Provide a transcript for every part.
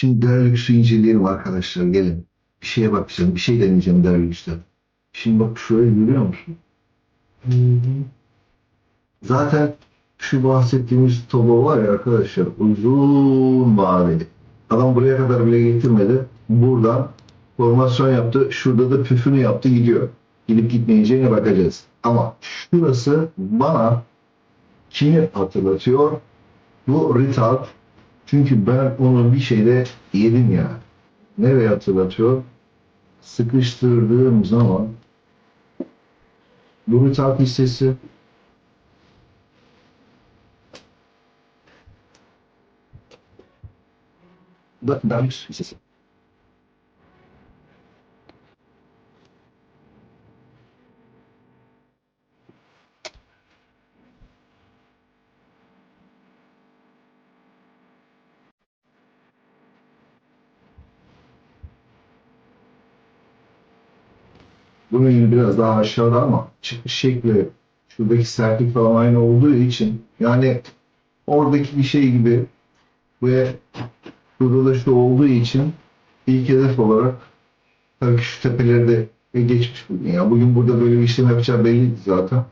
Şimdi Derlüks'ü inceleyelim arkadaşlar. Gelin. Bir şeye bakacağım. Bir şey deneyeceğim Derlüks'ten. Şimdi bak şurayı görüyor musun? Zaten şu bahsettiğimiz tobo var ya arkadaşlar uzun vadeli. Adam buraya kadar bile getirmedi. Buradan formasyon yaptı. Şurada da püfünü yaptı gidiyor. Gidip gitmeyeceğine bakacağız. Ama şurası bana kimi hatırlatıyor? Bu retard. Çünkü ben onu bir şeyde yedim ya. Nereye hatırlatıyor? Sıkıştırdığım zaman bu retard hissesi Da Darius hissesi. Bunun yine biraz daha aşağıda ama çıkış şekli şuradaki sertlik falan aynı olduğu için yani oradaki bir şey gibi ve Burada da şu olduğu için ilk hedef olarak tabii şu tepeleri de geçmiş bugün. Ya bugün burada böyle bir işlem yapacağı belliydi zaten.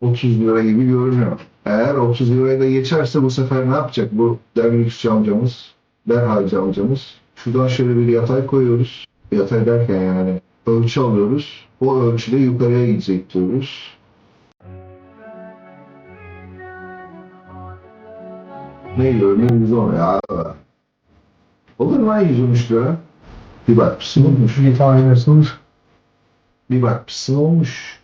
30 lira gibi görünüyor. Eğer 30 liraya da geçerse bu sefer ne yapacak bu Derviş amcamız, Derhalci amcamız? Şuradan şöyle bir yatay koyuyoruz. Yatay derken yani ölçü alıyoruz. O ölçüde yukarıya gidecek diyoruz. Ne görünüyor biz onu ya. Olur mu lan 113 lira? Bir bakmışsın olmuş. Bir tanesi olur. Bir bakmışsın olmuş.